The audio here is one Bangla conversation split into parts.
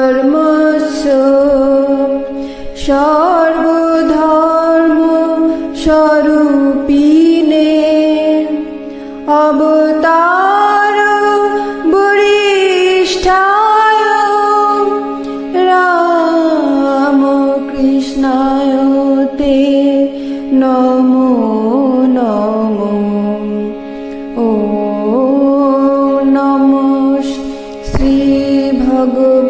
ধর্মস্য সর্বধর্ম স্বরূপিণে অবতার বরিষ্ঠায় রাম কৃষ্ণায়তে নমো নমো। ও নমঃ শ্রী ভগব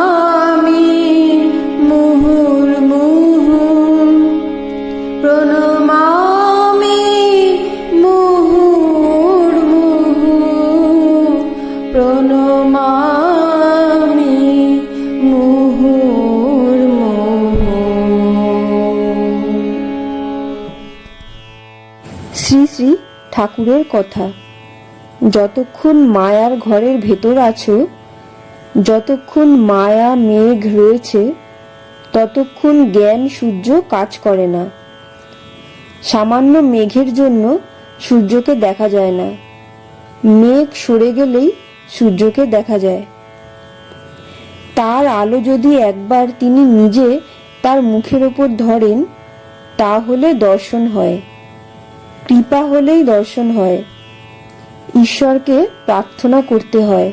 শ্রী শ্রী ঠাকুরের কথা। যতক্ষণ মায়ার ঘরের ভেতর আছো, যতক্ষণ মায়া মেঘ রয়েছে, ততক্ষণ জ্ঞান সূর্য কাজ করে না। সামান্য মেঘের জন্য সূর্যকে দেখা যায় না। মেঘ সরে গেলেই সূর্যকে দেখা যায়। তার আলো যদি একবার তিনি নিজে তার মুখের ওপর ধরেন, তাহলে দর্শন হয়। কৃপা হলেই দর্শন হয়। ঈশ্বরকে প্রার্থনা করতে হয়।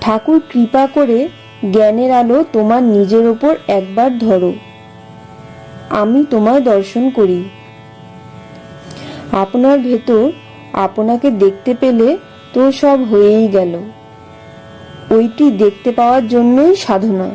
ঠাকুর কৃপা করে জ্ঞানের আলো তোমার নিজের ওপর একবার ধরো। আমি তোমায় দর্শন করি। আপনার ভেতর আপনাকে দেখতে পেলে তো সব হয়েই গেল। ওইটি দেখতে পাওয়ার জন্যই সাধনা।